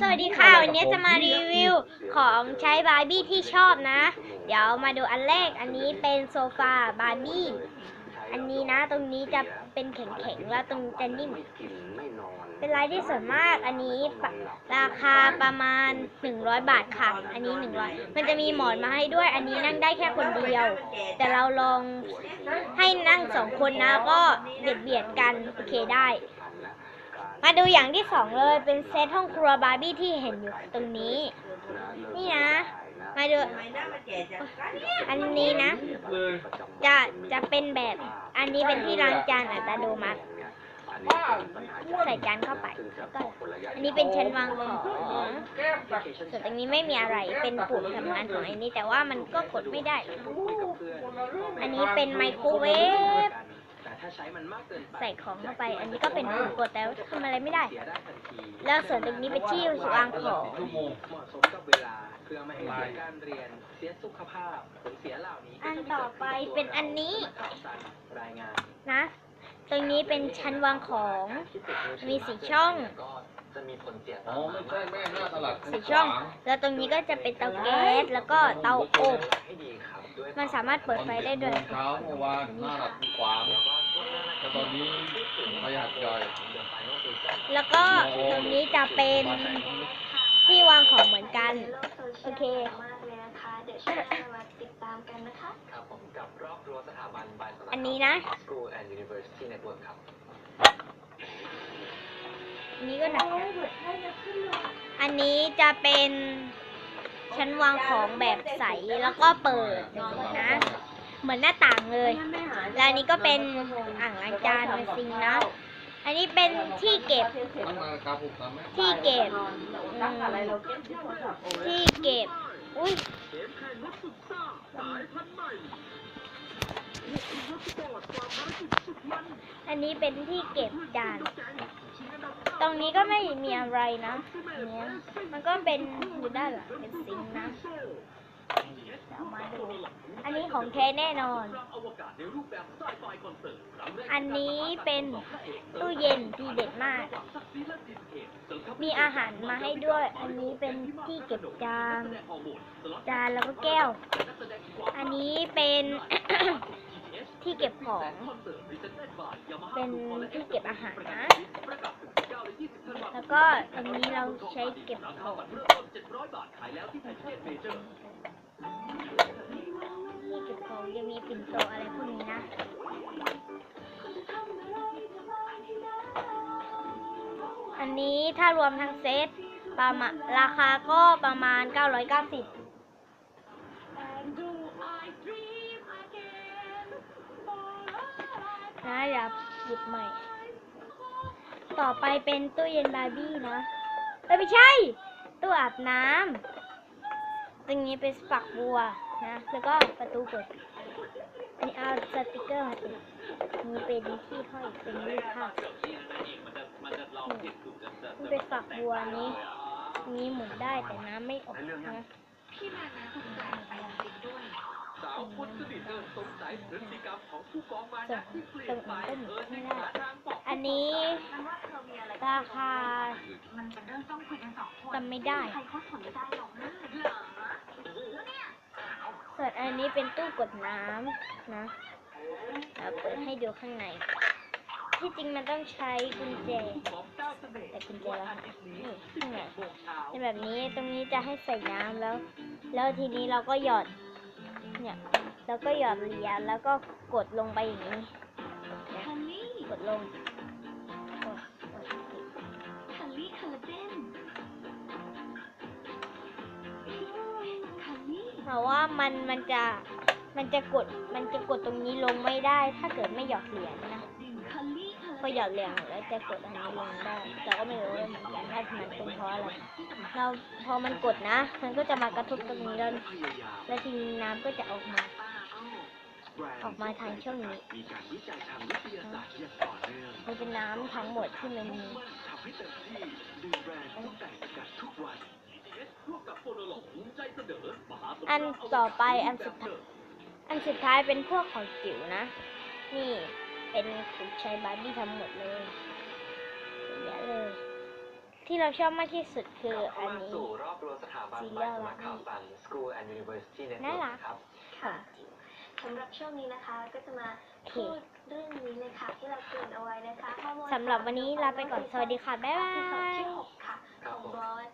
สวัสดีค่ะ วันนี้จะมารีวิวของใช้บาร์บี้ที่ชอบนะ เดี๋ยวมาดูอันแรก อันนี้เป็นโซฟาบาร์บี้ อันนี้นะ ตรงนี้จะเป็นแข็งๆ แล้วตรงนี้จะนิ่ม เป็นลายที่สวยมาก อันนี้ราคาประมาณ 100 บาทค่ะ อันนี้ 100 มันจะมีหมอนมาให้ด้วย อันนี้นั่งได้แค่คนเดียว แต่เราลองให้นั่งสองคนนะ ก็เบียดเบียดกัน โอเคได้ มาดูอย่างที่สองเลยเป็นเซตห้องครัวบาร์บี้ที่เห็นอยู่ตรงนี้ นี่นะ มาดู อันนี้นะ จะจะเป็นแบบอันนี้เป็นที่ล้างจานอัตโนมัติใส่จานเข้าไปแล้วก็อันนี้เป็นชั้นวางของส่วนตรงนี้ไม่มีอะไรเป็นปุ่มทำงานของอันนี้แต่ว่ามันก็กดไม่ได้ อันนี้เป็นไมโครเวฟ ใส่ของเข้าไป อันนี้ก็เป็นปุ่มกดแต่ว่าทำอะไรไม่ได้แล้วส่วนตรงนี้เป็นที่วางของชั่วโมงเหมาะสมกับเวลาเพื่อไม่ให้เสียการเรียนเสียสุขภาพผลเสียเหล่านี้อันต่อไปเป็นอันนี้ข่าวสารรายงาน นะ ตรงนี้เป็นชั้นวางของ มีสีช่อง ก็ จะมีผลเสียอ๋อไม่ใช่แม่หน้าตลาดสีช่อง แล้วตรงนี้ก็จะเป็นเตาแก๊สแล้วก็เตาอบ ให้ดีครับด้วยมันสามารถเปิดไฟได้ด้วย ตอนเช้าเมื่อวานหน้าหลับขวางแต่ตอนนี้ประหยัดย่อยแล้วก็ตรงนี้จะเป็นที่วางของเหมือนกัน โอเค มากเลยนะคะ เดี๋ยวช่วยมาติดตามกันนะคะ ครับผมกับรอบรั้วสถาบันบายสมัครอันนี้นะ School and University Network ครับ อันนี้ก็หนักนะอันนี้จะเป็นชั้นวางของแบบใสแล้วก็เปิดอย่างนี้นะ เหมือนหน้าต่างเลย แล้วอันนี้ก็เป็นอ่างล้างจานเป็นซิงค์นะ อันนี้เป็นที่เก็บ ที่เก็บอืมที่เก็บ อุ้ยอันนี้เป็นที่เก็บจาน ตรงนี้ก็ไม่มีอะไรนะอันเนี้ยมันก็เป็นอยู่ด้านหลังเป็นซิงนะเดี๋ยวมาดู อันนี้ของแท้แน่นอน อันนี้เป็นตู้เย็นที่เด็ดมาก มีอาหารมาให้ด้วย อันนี้เป็นที่เก็บจาน จานแล้วก็แก้ว อันนี้เป็น ที่เก็บของ เป็นที่เก็บอาหารนะ แล้วก็อันนี้เราใช้เก็บของที่เก็บของจะมีปิ่นโตอะไรพวกนี้นะอันนี้ถ้ารวมทั้งเซตประมาณราคาก็ประมาณ 990 นะเดี๋ยวหยิบใหม่ ต่อไปเป็นตู้เย็นบาร์บี้นะเอ้ยไม่ใช่ ตู้อาบน้ำตรงนี้เป็นฝักบัวนะ แล้วก็ประตูเปิดอันนี้เอาสติกเกอร์มาติดนี่เป็นที่ห้อยเป็นรูปภาพนี่เป็นฝักบัวนี้นี้หมุนได้แต่น้ำไม่ออกนะ สาวคนสนิทเดินสงสัยพฤติกรรมของผู้กองมาส่งนะที่เปลี่ยนไปนี้ก็หมุเอนอไม่ในได้ทางบอกอันนี้ราคามันเป็นเรื่องต้องคุยกันสองคนจำไม่ได้ใครเขาสนใจหรอกนะเหรอส่วนอันนี้เป็นตู้กดน้ำนะเราเปิดให้ดูข้างใน ที่จริงมันต้องใช้กุญแจ แต่กุญแจเราหายนี่ข้างในเป็นแบบนี้ตรงนี้จะให้ใส่น้ำแล้ว แล้วทีนี้เราก็หยอด เนี่ย แล้วก็หยอดเหรียญแล้วก็กดลงไปอย่างนี้ กดลงโอ้ยโอ้ยคัลลี่คอลลาเพราะว่ามันมันจะมันจะกดมันจะกดตรงนี้ลงไม่ได้ ถ้าเกิดไม่หยอดเหรียญนะ ลลี่คอลพอหยอดเหรียญแล้วจะกดอันนี้ลงได้ แต่ก็ไม่รู้เหมือนกันว่ามันเป็นเพราะอะไร เราพอมันกดนะ มันก็จะมากระทบตรงนี้แล้วแล้วทีนี้น้ำก็จะออกมา ออกมาทางช่องนี้มันเป็นน้ำทั้งหมดที่มันมีทำให้เต็มที่ดื่มแบรนด์ต้องแต่งสกัดทุกวันร่วมกับโฟโนโลภูมิใจเสนอมหาสงครามอันต่อไปอันสุดท้ายอันสุดท้ายเป็นพวกของจิ๋วนะ นี่ เป็นขุนชัยบาร์บี้ทั้งหมดเลยเยอะเลย ที่เราชอบมากที่สุดคือเข้าอันมานี้สู่รอบรวมสถาบันซีเรีบ้ายนลสมัครข่าวสัน School and University น่า Network รักครับค่ะสำหรับช่วงนี้นะคะก็จะมาพูดเรื่องนี้เลยค่ะที่เราเกริ่นเอาไว้นะคะฮอโมนสำหรับวันนี้ลาไปก่อนสวัสดีค่ะ บ๊ายบาย